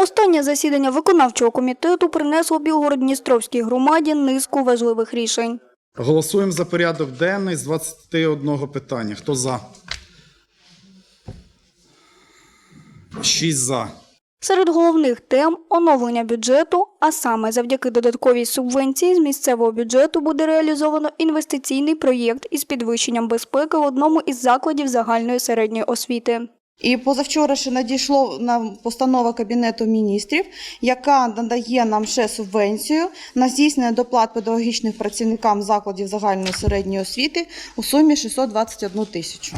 Останнє засідання виконавчого комітету принесло Білгород-Дністровській громаді низку важливих рішень. Голосуємо за порядок денний з 21 питання. Хто за? 6 за. Серед головних тем оновлення бюджету, а саме завдяки додатковій субвенції з місцевого бюджету буде реалізовано інвестиційний проєкт із підвищенням безпеки в одному із закладів загальної середньої освіти. І позавчора ще надійшло на постанова Кабінету міністрів, яка надає нам ще субвенцію на здійснення доплат педагогічних працівникам закладів загальної середньої освіти у сумі 621 тисячу.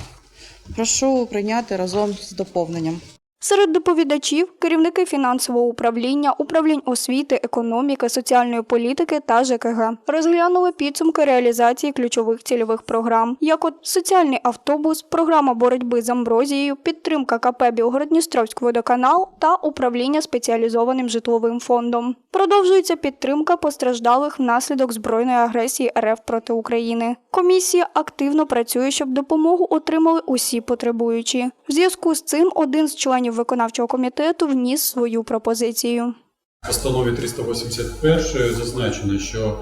Прошу прийняти разом з доповненням. Серед доповідачів керівники фінансового управління, управлінь освіти, економіки, соціальної політики та ЖКГ розглянули підсумки реалізації ключових цільових програм, як от соціальний автобус, програма боротьби з амброзією, підтримка КП Білгород-Дністровський водоканал та управління спеціалізованим житловим фондом. Продовжується підтримка постраждалих внаслідок збройної агресії РФ проти України. Комісія активно працює, щоб допомогу отримали усі потребуючі. В зв'язку з цим один з членів виконавчого комітету вніс свою пропозицію. В постанові 381 зазначено, що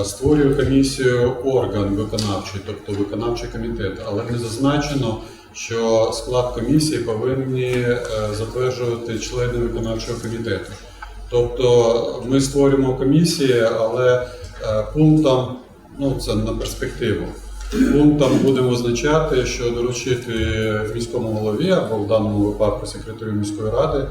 е, створює комісію орган виконавчий, тобто виконавчий комітет, але не зазначено, що склад комісії повинні е, затверджувати члени виконавчого комітету. Тобто ми створюємо комісії, але е, пунктом, ну це на перспективу. Пунктом будемо означати, що доручити міському голові або в даному випадку секретарю міської ради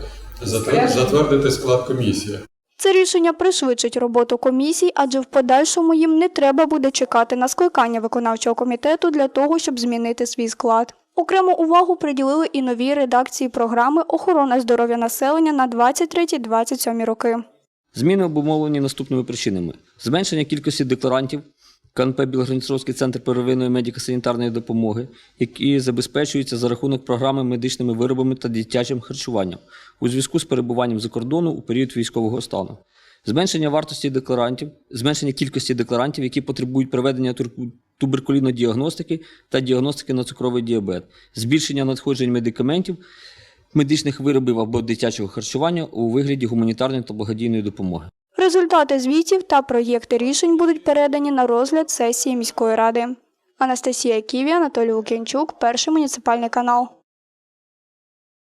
затвердити склад комісії. Це рішення пришвидшить роботу комісій, адже в подальшому їм не треба буде чекати на скликання виконавчого комітету для того, щоб змінити свій склад. Окрему увагу приділили і новій редакції програми Охорона здоров'я населення на 23-27 роки. Зміни обумовлені наступними причинами: зменшення кількості декларантів КНП Білгородністровський центр первинної медико-санітарної допомоги, які забезпечуються за рахунок програми медичними виробами та дитячим харчуванням у зв'язку з перебуванням за кордону у період військового стану. Зменшення вартості декларантів, зменшення кількості декларантів, які потребують проведення тур- діагностики та діагностики на цукровий діабет, збільшення надходжень медикаментів, медичних виробів або дитячого харчування у вигляді гуманітарної та благодійної допомоги. Результати звітів та проєкти рішень будуть передані на розгляд сесії міської ради. Анастасія Ківі, Анатолій Лук'янчук, перший муніципальний канал.